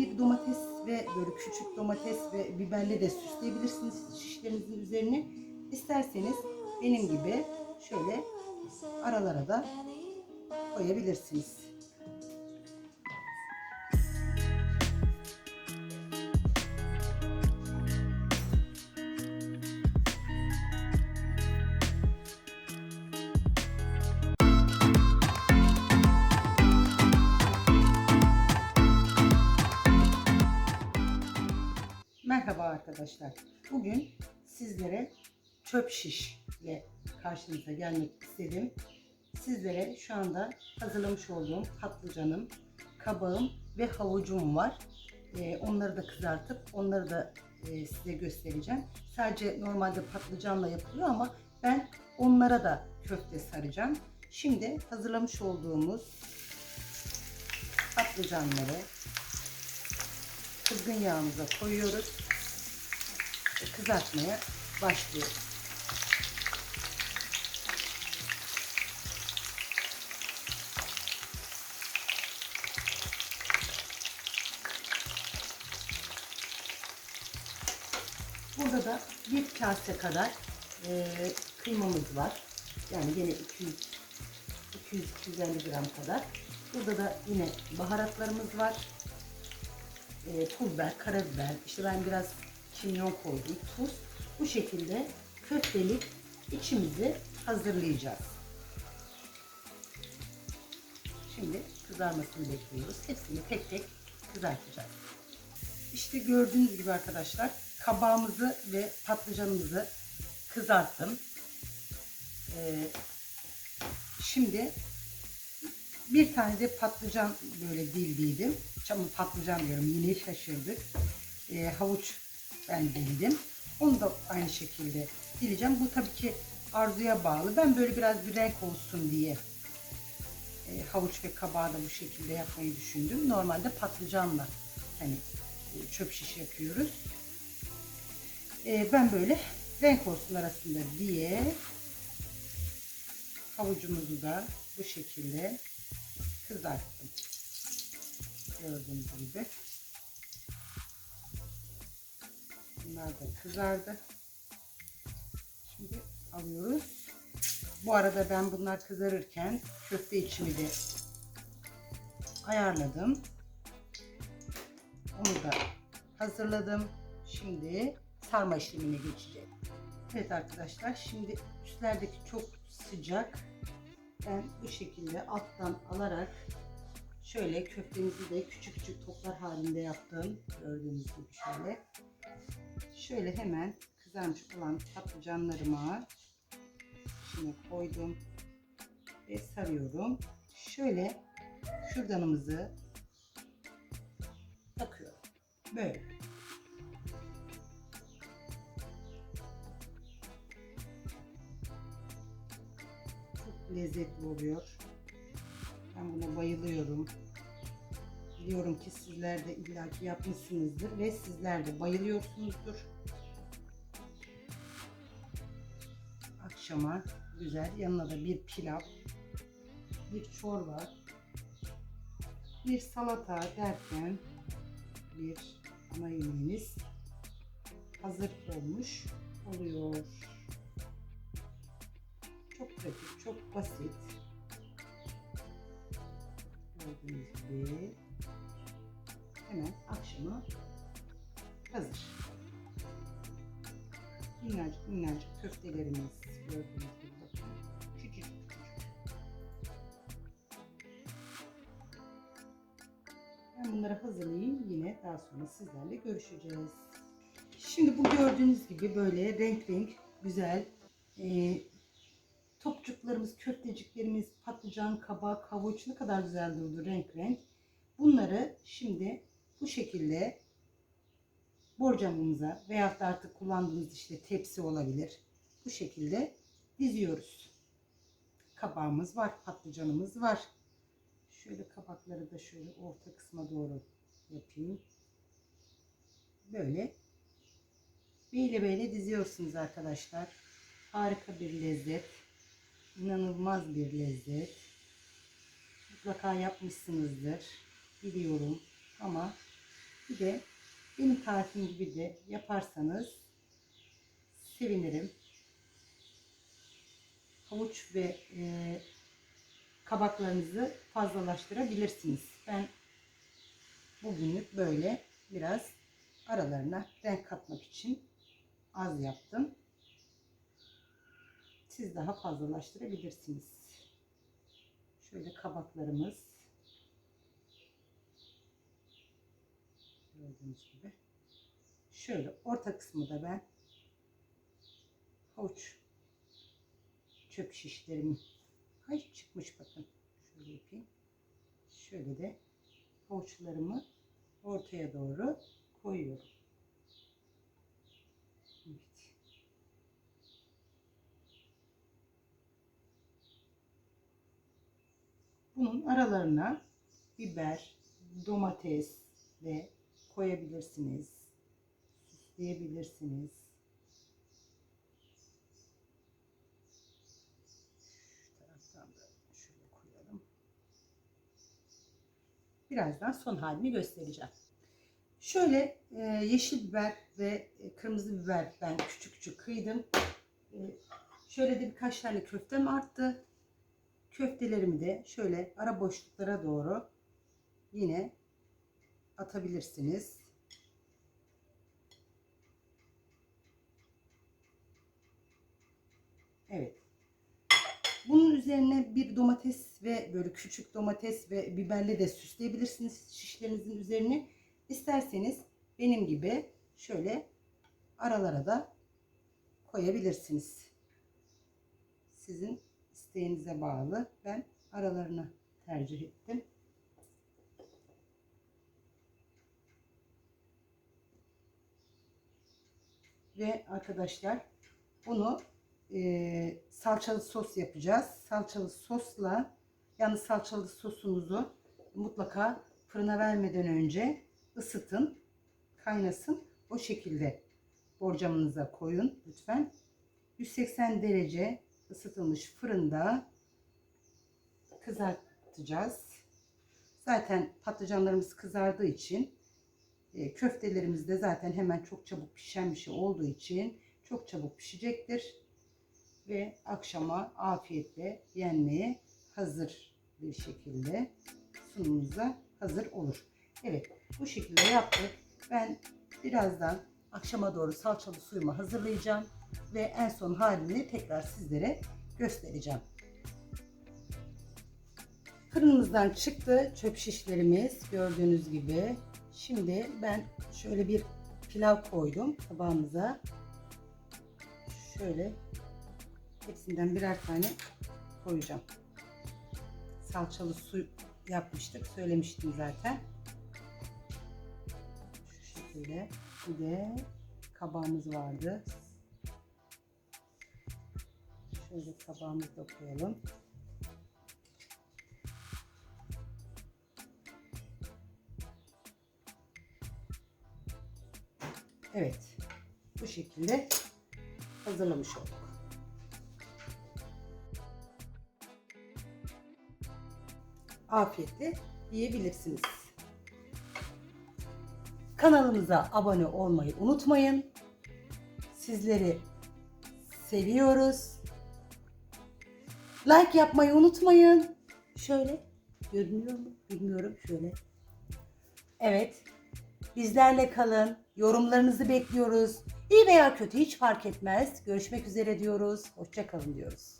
bir domates ve böyle küçük domates ve biberle de süsleyebilirsiniz şişlerinizin üzerine. İsterseniz benim gibi şöyle aralara da koyabilirsiniz. Arkadaşlar. Bugün sizlere çöp şiş ile karşınıza gelmek istedim. Sizlere şu anda hazırlamış olduğum patlıcanım, kabağım ve havucum var. Ee, onları da kızartıp onları da e, size göstereceğim. Sadece normalde patlıcanla yapılıyor ama ben onlara da köfte saracağım. Şimdi hazırlamış olduğumuz patlıcanları kızgın yağımıza koyuyoruz kızartmaya başlıyoruz. Burada da bir kase kadar e, kıymamız var. Yani yine 200 200-250 gram kadar. Burada da yine baharatlarımız var e, pul biber, karabiber, işte ben biraz kimyon koydum, tuz. Bu şekilde köftelik içimizi hazırlayacağız. Şimdi kızarmasını bekliyoruz. Hepsini tek tek kızartacağız. İşte gördüğünüz gibi arkadaşlar kabağımızı ve patlıcanımızı kızarttım. Ee, şimdi bir tane de patlıcan böyle dildiydim. Çamur patlıcan diyorum yine şaşırdık. Ee, havuç ben dildim. Onu da aynı şekilde dileceğim. Bu tabii ki arzuya bağlı. Ben böyle biraz bir renk olsun diye e, havuç ve kabağı da bu şekilde yapmayı düşündüm. Normalde patlıcanla hani e, çöp şiş yapıyoruz. E, ben böyle renk olsun arasında diye havucumuzu da bu şekilde kızarttım. Gördüğünüz gibi. Bunlar da kızardı. Şimdi alıyoruz. Bu arada ben bunlar kızarırken köfte içimi de ayarladım. Onu da hazırladım. Şimdi sarma işlemine geçeceğim. Evet arkadaşlar şimdi üstlerdeki çok sıcak. Ben bu şekilde alttan alarak şöyle köftemizi de küçük küçük toplar halinde yaptım. Gördüğünüz gibi şöyle. Şöyle hemen kızarmış olan patlıcanlarıma içine koydum ve sarıyorum. Şöyle şuradanımızı takıyorum. Böyle. Lezzetli oluyor. Bayılıyorum. Biliyorum ki sizler de illaki yapmışsınızdır ve sizler de bayılıyorsunuzdur. Akşama güzel yanına da bir pilav, bir çorba, bir salata derken bir ana yemeğimiz hazır olmuş oluyor. Çok pratik, çok basit. Gördüğünüz gibi hemen akşama hazır. Minnacık minnacık köftelerimiz gördüğünüz gibi bakın. Küçücük küçücük. Ben bunları hazırlayayım. Yine daha sonra sizlerle görüşeceğiz. Şimdi bu gördüğünüz gibi böyle renk renk güzel e, topçuklarımız, köfteciklerimiz, patlıcan, kabak, havuç ne kadar güzel durdu renk renk. Bunları şimdi bu şekilde borcamımıza veyahut da artık kullandığımız işte tepsi olabilir. Bu şekilde diziyoruz. Kabağımız var, patlıcanımız var. Şöyle kabakları da şöyle orta kısma doğru yapayım. Böyle böyle böyle diziyorsunuz arkadaşlar. Harika bir lezzet. İnanılmaz bir lezzet. Mutlaka yapmışsınızdır. Biliyorum ama de benim tarifim gibi de yaparsanız sevinirim. Havuç ve e, kabaklarınızı fazlalaştırabilirsiniz. Ben bugünlük böyle biraz aralarına renk katmak için az yaptım. Siz daha fazlalaştırabilirsiniz. Şöyle kabaklarımız gördüğünüz gibi. Şöyle orta kısmı da ben havuç çöp şişlerimi ay çıkmış bakın. Şöyle yapayım. Şöyle de havuçlarımı ortaya doğru koyuyorum. Evet. Bunun aralarına biber, domates de koyabilirsiniz. Süsleyebilirsiniz. Birazdan son halini göstereceğim. Şöyle e, yeşil biber ve kırmızı biber ben küçük küçük kıydım. E, şöyle de birkaç tane köftem arttı. Köftelerimi de şöyle ara boşluklara doğru yine atabilirsiniz. Evet. Bunun üzerine bir domates ve böyle küçük domates ve biberle de süsleyebilirsiniz şişlerinizin üzerine. İsterseniz benim gibi şöyle aralara da koyabilirsiniz. Sizin isteğinize bağlı. Ben aralarına tercih ettim. Ve arkadaşlar bunu e, salçalı sos yapacağız. Salçalı sosla yani salçalı sosunuzu mutlaka fırına vermeden önce ısıtın, kaynasın. O şekilde borcamınıza koyun lütfen. 180 derece ısıtılmış fırında kızartacağız. Zaten patlıcanlarımız kızardığı için e, köftelerimiz de zaten hemen çok çabuk pişen bir şey olduğu için çok çabuk pişecektir. Ve akşama afiyetle yenmeye hazır bir şekilde sunumuza hazır olur. Evet bu şekilde yaptık. Ben birazdan akşama doğru salçalı suyumu hazırlayacağım ve en son halini tekrar sizlere göstereceğim. Fırınımızdan çıktı çöp şişlerimiz gördüğünüz gibi. Şimdi ben şöyle bir pilav koydum tabağımıza. Şöyle hepsinden birer tane koyacağım. Salçalı su yapmıştık. Söylemiştim zaten. Şu şekilde. Bir de kabağımız vardı. Şöyle kabağımızı da. Evet. Bu şekilde hazırlamış olduk. Afiyetle yiyebilirsiniz. Kanalımıza abone olmayı unutmayın. Sizleri seviyoruz. Like yapmayı unutmayın. Şöyle görünüyor mu? Bilmiyorum şöyle. Evet. Bizlerle kalın. Yorumlarınızı bekliyoruz. İyi veya kötü hiç fark etmez. Görüşmek üzere diyoruz. Hoşça kalın diyoruz.